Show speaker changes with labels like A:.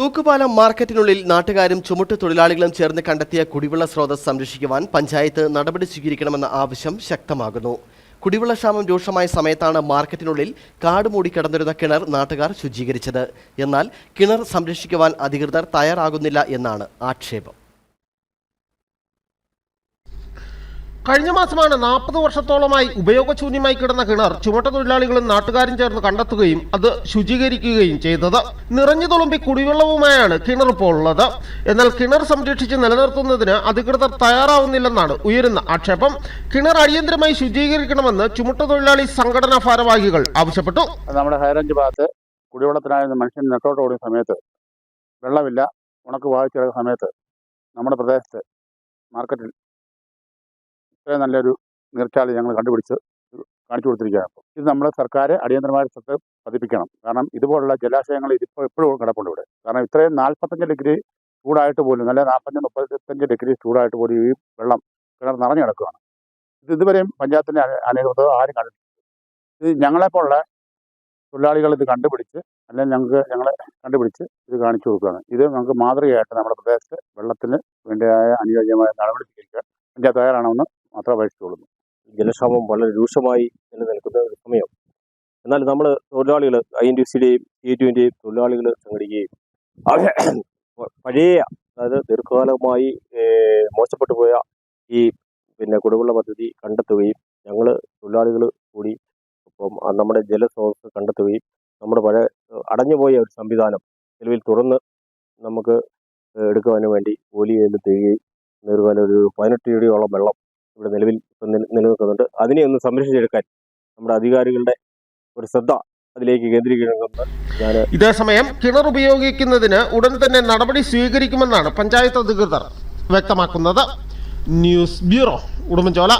A: തൂക്കുപാലം മാർക്കറ്റിനുള്ളിൽ നാട്ടുകാരും ചുമട്ടു തൊഴിലാളികളും ചേർന്ന് കണ്ടെത്തിയ കുടിവെള്ള സ്രോതസ് സംരക്ഷിക്കുവാൻ പഞ്ചായത്ത് നടപടി സ്വീകരിക്കണമെന്ന ആവശ്യം ശക്തമാകുന്നു. കുടിവെള്ള ക്ഷാമം രൂക്ഷമായ സമയത്താണ് മാർക്കറ്റിനുള്ളിൽ കാട് മൂടി കിടന്നിരുന്ന കിണർ നാട്ടുകാർ ശുചീകരിച്ചത്. എന്നാൽ കിണർ സംരക്ഷിക്കുവാൻ അധികൃതർ തയ്യാറാകുന്നില്ല എന്നാണ് ആക്ഷേപം.
B: കഴിഞ്ഞ മാസമാണ് നാൽപ്പത് വർഷത്തോളമായി ഉപയോഗശൂന്യമായി കിടന്ന കിണർ ചുമട്ട തൊഴിലാളികളും നാട്ടുകാരും ചേർന്ന് കണ്ടെത്തുകയും അത് ശുചീകരിക്കുകയും ചെയ്തത്. നിറഞ്ഞു തുളുമ്പി കുടിവെള്ളവുമായാണ് കിണർ ഇപ്പോൾ ഉള്ളത്. എന്നാൽ കിണർ സംരക്ഷിച്ച് നിലനിർത്തുന്നതിന് അധികൃതർ തയ്യാറാവുന്നില്ലെന്നാണ് ഉയരുന്ന ആക്ഷേപം. കിണർ അടിയന്തരമായി ശുചീകരിക്കണമെന്ന് ചുമട്ട തൊഴിലാളി സംഘടനാ ഭാരവാഹികൾ ആവശ്യപ്പെട്ടു.
C: നമ്മുടെ ഹൈറേഞ്ച് ഭാഗത്ത് കുടിവെള്ളത്തിനായി മനുഷ്യൻ നെട്ടോട്ട് ഓടിയ സമയത്ത് വെള്ളമില്ല ഉണക്ക് വായിച്ചിറങ്ങുന്ന സമയത്ത് നമ്മുടെ പ്രദേശത്ത് മാർക്കറ്റിൽ ഇത്രയും നല്ലൊരു നീർച്ചാൽ ഞങ്ങൾ കണ്ടുപിടിച്ച് കാണിച്ചു കൊടുത്തിരിക്കുകയാണ്. അപ്പോൾ ഇത് നമ്മുടെ സർക്കാർ അടിയന്തരമായ ശ്രദ്ധ പതിപ്പിക്കണം. കാരണം ഇതുപോലുള്ള ജലാശയങ്ങൾ ഇതിപ്പോൾ എപ്പോഴും കിടപ്പുണ്ട് ഇവിടെ. കാരണം ഇത്രയും നാൽപ്പത്തഞ്ച് ഡിഗ്രി ചൂടായിട്ട് പോലും നല്ല നാൽപ്പത്തഞ്ച് മുപ്പത്തഞ്ച് ഡിഗ്രി ചൂടായിട്ട് പോലും ഈ വെള്ളം കിണർ നിറഞ്ഞു കിടക്കുകയാണ്. ഇത് ഇതുവരെയും പഞ്ചായത്തിന്റെ അനധികൃതം ആരും കണ്ടിട്ടില്ല. ഇത് ഞങ്ങളെപ്പോലുള്ള തൊഴിലാളികൾ ഇത് കണ്ടുപിടിച്ച് അല്ലെങ്കിൽ ഞങ്ങൾക്ക് ഞങ്ങളെ കണ്ടുപിടിച്ച് ഇത് കാണിച്ചു കൊടുക്കുകയാണ്. ഇത് നമുക്ക് മാതൃകയായിട്ട് നമ്മുടെ പ്രദേശത്ത് വെള്ളത്തിന് വേണ്ടിയായ അനുയോജ്യമായ നടപടി സ്വീകരിക്കാൻ പഞ്ചായത്ത് തയ്യാറാണെന്ന് മാത്രം അപേക്ഷിച്ചുകൊള്ളുന്നു.
D: ജലക്ഷാമം വളരെ രൂക്ഷമായി നിലനിൽക്കുന്ന ഒരു സമയം. എന്നാൽ നമ്മൾ തൊഴിലാളികൾ ഐ എൻ ടി സിയുടെയും സി ടുവിന്റെയും തൊഴിലാളികൾ സംഘടിക്കുകയും പഴയ അതായത് ദീർഘകാലമായി മോശപ്പെട്ടു പോയ ഈ പിന്നെ കുടിവെള്ള പദ്ധതി കണ്ടെത്തുകയും ഞങ്ങൾ തൊഴിലാളികൾ കൂടി ഇപ്പം നമ്മുടെ ജലസ്രോതസ് കണ്ടെത്തുകയും നമ്മുടെ പഴയ അടഞ്ഞുപോയ ഒരു സംവിധാനം നിലവിൽ തുറന്ന് നമുക്ക് എടുക്കുവാനും വേണ്ടി ഓലി തരികയും ദീർഘകാലം ഒരു പതിനെട്ട് ഇടിയോളം വെള്ളം ഇവിടെ നിലവിൽ നിലനിൽക്കുന്നുണ്ട്. അതിനെ ഒന്ന് സംരക്ഷിച്ചെടുക്കാൻ നമ്മുടെ അധികാരികളുടെ ഒരു ശ്രദ്ധ അതിലേക്ക് കേന്ദ്രീകരിക്കണമെന്ന്
B: ഇതേസമയം കിണർ ഉപയോഗിക്കുന്നതിന് ഉടൻ തന്നെ നടപടി സ്വീകരിക്കുമെന്നാണ് പഞ്ചായത്ത് അധികൃതർ വ്യക്തമാക്കുന്നത്. News bureau Udumbanchola.